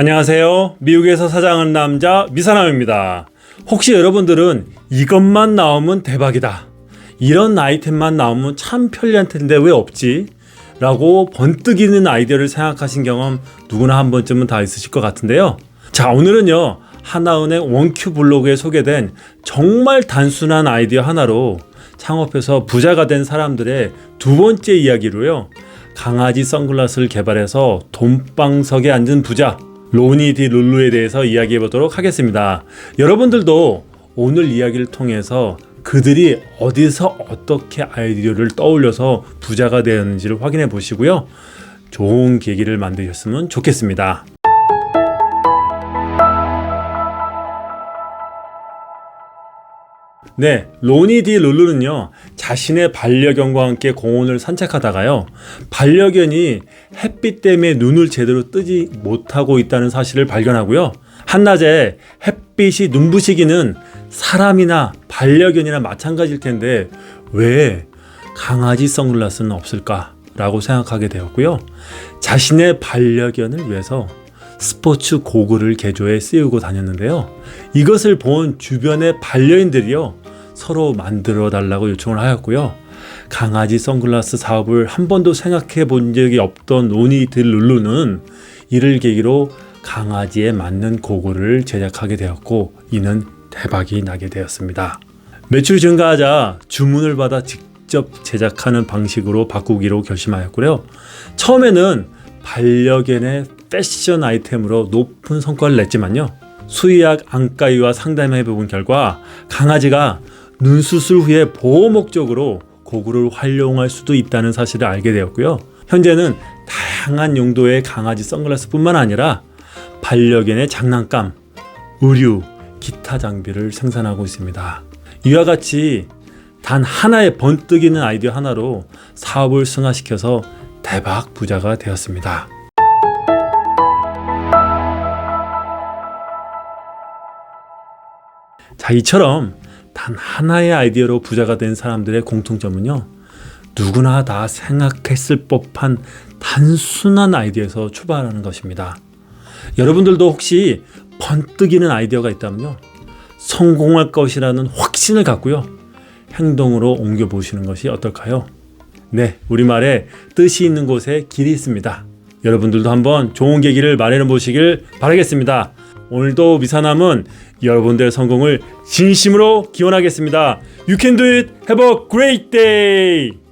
안녕하세요. 미국에서 사장하는 남자 미사남입니다. 혹시 여러분들은 이것만 나오면 대박이다. 이런 아이템만 나오면 참 편리할 텐데 왜 없지? 라고 번뜩이는 아이디어를 생각하신 경험 누구나 한 번쯤은 다 있으실 것 같은데요. 자, 오늘은요. 하나은행 원큐 블로그에 소개된 정말 단순한 아이디어 하나로 창업해서 부자가 된 사람들의 두 번째 이야기로요. 강아지 선글라스를 개발해서 돈방석에 앉은 부자 로니 디 룰루에 대해서 이야기해 보도록 하겠습니다. 여러분들도 오늘 이야기를 통해서 그들이 어디서 어떻게 아이디어를 떠올려서 부자가 되었는지를 확인해 보시고요. 좋은 계기를 만드셨으면 좋겠습니다. 네, 로니 디 룰루는요, 자신의 반려견과 함께 공원을 산책하다가요, 반려견이 햇빛 때문에 눈을 제대로 뜨지 못하고 있다는 사실을 발견하고요, 한낮에 햇빛이 눈부시기는 사람이나 반려견이나 마찬가지일 텐데, 왜 강아지 선글라스는 없을까라고 생각하게 되었고요, 자신의 반려견을 위해서 스포츠 고글을 개조해 쓰고 다녔는데요. 이것을 본 주변의 반려인들이요. 서로 만들어 달라고 요청을 하였고요. 강아지 선글라스 사업을 한 번도 생각해 본 적이 없던 노니들 룰루는 이를 계기로 강아지에 맞는 고글을 제작하게 되었고 이는 대박이 나게 되었습니다. 매출 증가하자 주문을 받아 직접 제작하는 방식으로 바꾸기로 결심하였고요. 처음에는 반려견의 패션 아이템으로 높은 성과를 냈지만요. 수의학 안과의와 상담해 본 결과 강아지가 눈 수술 후에 보호 목적으로 고글을 활용할 수도 있다는 사실을 알게 되었고요. 현재는 다양한 용도의 강아지 선글라스뿐만 아니라 반려견의 장난감, 의류, 기타 장비를 생산하고 있습니다. 이와 같이 단 하나의 번뜩이는 아이디어 하나로 사업을 승화시켜서 대박 부자가 되었습니다. 자, 이처럼 단 하나의 아이디어로 부자가 된 사람들의 공통점은요. 누구나 다 생각했을 법한 단순한 아이디어에서 출발하는 것입니다. 여러분들도 혹시 번뜩이는 아이디어가 있다면요. 성공할 것이라는 확신을 갖고요. 행동으로 옮겨 보시는 것이 어떨까요? 네, 우리말에 뜻이 있는 곳에 길이 있습니다. 여러분들도 한번 좋은 계기를 마련해 보시길 바라겠습니다. 오늘도 미사남은 여러분들의 성공을 진심으로 기원하겠습니다. You can do it. Have a great day.